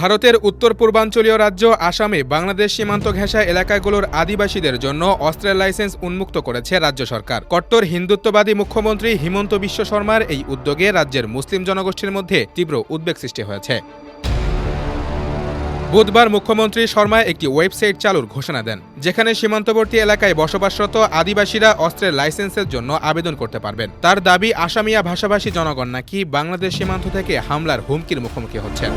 ভারতের উত্তর পূর্বাঞ্চলীয় রাজ্য আসামে বাংলাদেশ সীমান্ত ঘেঁষা এলাকাগুলোর আদিবাসীদের জন্য অস্ত্রের লাইসেন্স উন্মুক্ত করেছে রাজ্য সরকার। কট্টর হিন্দুত্ববাদী মুখ্যমন্ত্রী হিমন্ত বিশ্ব শর্মার এই উদ্যোগে রাজ্যের মুসলিম জনগোষ্ঠীর মধ্যে তীব্র উদ্বেগ সৃষ্টি হয়েছে। বুধবার মুখ্যমন্ত্রী শর্মা একটি ওয়েবসাইট চালুর ঘোষণা দেন, যেখানে সীমান্তবর্তী এলাকায় বসবাসরত আদিবাসীরা অস্ত্রের লাইসেন্সের জন্য আবেদন করতে পারবেন। তার দাবি, আসামিয়া ভাষাভাষী জনগণ নাকি বাংলাদেশ সীমান্ত থেকে হামলার হুমকির মুখোমুখি হচ্ছেন।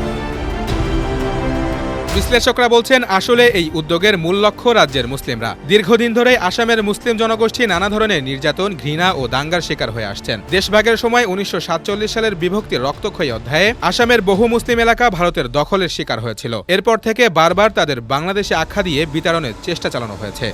বিশ্লেষকরা বলছেন, আসলে এই উদ্যোগের মূল লক্ষ্য রাজ্যের মুসলিমরা। দীর্ঘদিন ধরে আসামের মুসলিম জনগোষ্ঠী নানা ধরনের নির্যাতন, ঘৃণা ও দাঙ্গার শিকার হয়ে আসছেন। দেশভাগের সময় উনিশশো সাতচল্লিশ সালের বিভক্তির রক্তক্ষয়ী অধ্যায়ে আসামের বহু মুসলিম এলাকা ভারতের দখলের শিকার হয়েছিল। এরপর থেকে বারবার তাদের বাংলাদেশে আখ্যা দিয়ে বিতাড়নের চেষ্টা চালানো হয়েছে।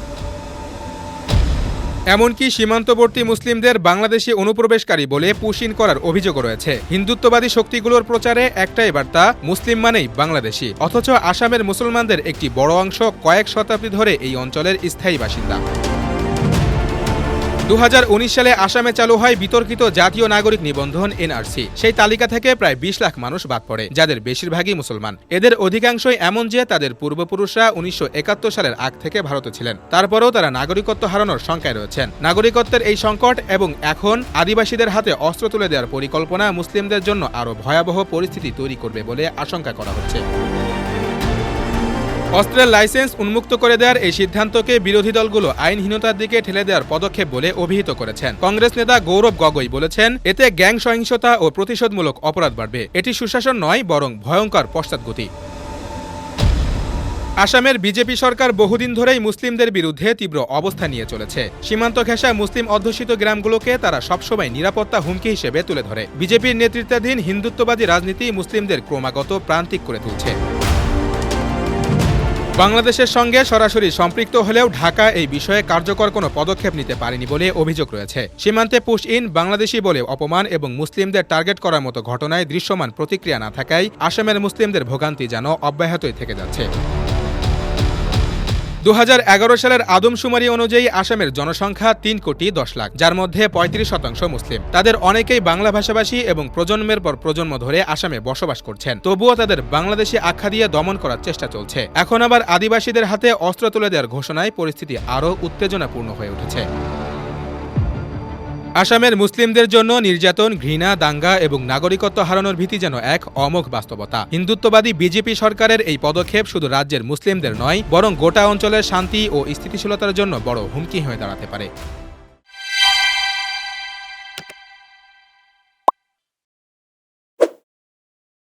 এমনকি সীমান্তবর্তী মুসলিমদের বাংলাদেশি অনুপ্রবেশকারী বলে পুশিন করার অভিযোগ রয়েছে। হিন্দুত্ববাদী শক্তিগুলোর প্রচারে একটাই বার্তা, মুসলিম মানেই বাংলাদেশি। অথচ আসামের মুসলমানদের একটি বড় অংশ কয়েক শতাব্দী ধরে এই অঞ্চলের স্থায়ী বাসিন্দা। উনিশ সালে আসামে চালু হয় বিতর্কিত জাতীয় নাগরিক নিবন্ধন, এনআরসি। সেই তালিকা থেকে প্রায় বিশ লাখ মানুষ বাদ পড়ে, যাদের বেশিরভাগই মুসলমান। এদের অধিকাংশই এমন যে তাদের পূর্বপুরুষরা উনিশশো একাত্তর সালের আগ থেকে ভারতে ছিলেন। তারপরেও তারা নাগরিকত্ব হারানোর সংখ্যায় রয়েছেন। নাগরিকত্বের এই সংকট এবং এখন আদিবাসীদের হাতে অস্ত্র তুলে দেওয়ার পরিকল্পনা মুসলিমদের জন্য আরও ভয়াবহ পরিস্থিতি তৈরি করবে বলে আশঙ্কা করা হচ্ছে। অস্ত্রের লাইসেন্স উন্মুক্ত করে দেওয়ার এই সিদ্ধান্তকে বিরোধী দলগুলো আইনহীনতার দিকে ঠেলে দেওয়ার পদক্ষেপ বলে অভিহিত করেছেন। কংগ্রেস নেতা গৌরব গগৈ বলেছেন, এতে গ্যাং সহিংসতা ও প্রতিশোধমূলক অপরাধ বাড়বে। এটি সুশাসন নয়, বরং ভয়ঙ্কর পশ্চাৎগতি আসামের বিজেপি সরকার বহুদিন ধরেই মুসলিমদের বিরুদ্ধে তীব্র অবস্থা নিয়ে চলেছে। সীমান্ত ঘেঁষা মুসলিম অধ্যুষিত গ্রামগুলোকে তারা সবসময় নিরাপত্তা হুমকি হিসেবে তুলে ধরে। বিজেপির নেতৃত্বাধীন হিন্দুত্ববাদী রাজনীতি মুসলিমদের ক্রমাগত প্রান্তিক করে তুলছে। বাংলাদেশের সঙ্গে সরাসরি সম্পৃক্ত হলেও ঢাকা এই বিষয়ে কার্যকর কোনো পদক্ষেপ নিতে পারেনি বলে অভিযোগ রয়েছে। সীমান্তে পুশ ইন, বাংলাদেশি বলে অপমান এবং মুসলিমদের টার্গেট করার মতো ঘটনায় দৃশ্যমান প্রতিক্রিয়া না থাকায় আসামের মুসলিমদের ভোগান্তি যেন অব্যাহতই থেকে যাচ্ছে। দু হাজার এগারো সালের আদমশুমারি অনুযায়ী আসামের জনসংখ্যা তিন কোটি দশ লাখ, যার মধ্যে পঁয়ত্রিশ শতাংশ মুসলিম। তাদের অনেকেই বাংলা ভাষাভাষী এবং প্রজন্মের পর প্রজন্ম ধরে আসামে বসবাস করছেন। তবুও তাদের বাংলাদেশে আখ্যা দিয়ে দমন করার চেষ্টা চলছে। এখন আবার আদিবাসীদের হাতে অস্ত্র তুলে দেওয়ার ঘোষণায় পরিস্থিতি আরও উত্তেজনাপূর্ণ হয়ে উঠেছে। আসামের মুসলিমদের জন্য নির্যাতন, ঘৃণা, দাঙ্গা এবং নাগরিকত্ব হারানোর ভীতি যেন এক অমোঘ বাস্তবতা। হিন্দুত্ববাদী বিজেপি সরকারের এই পদক্ষেপ শুধু রাজ্যের মুসলিমদের নয়, বরং গোটা অঞ্চলের শান্তি ও স্থিতিশীলতার জন্য বড় হুমকি হয়ে দাঁড়াতে পারে।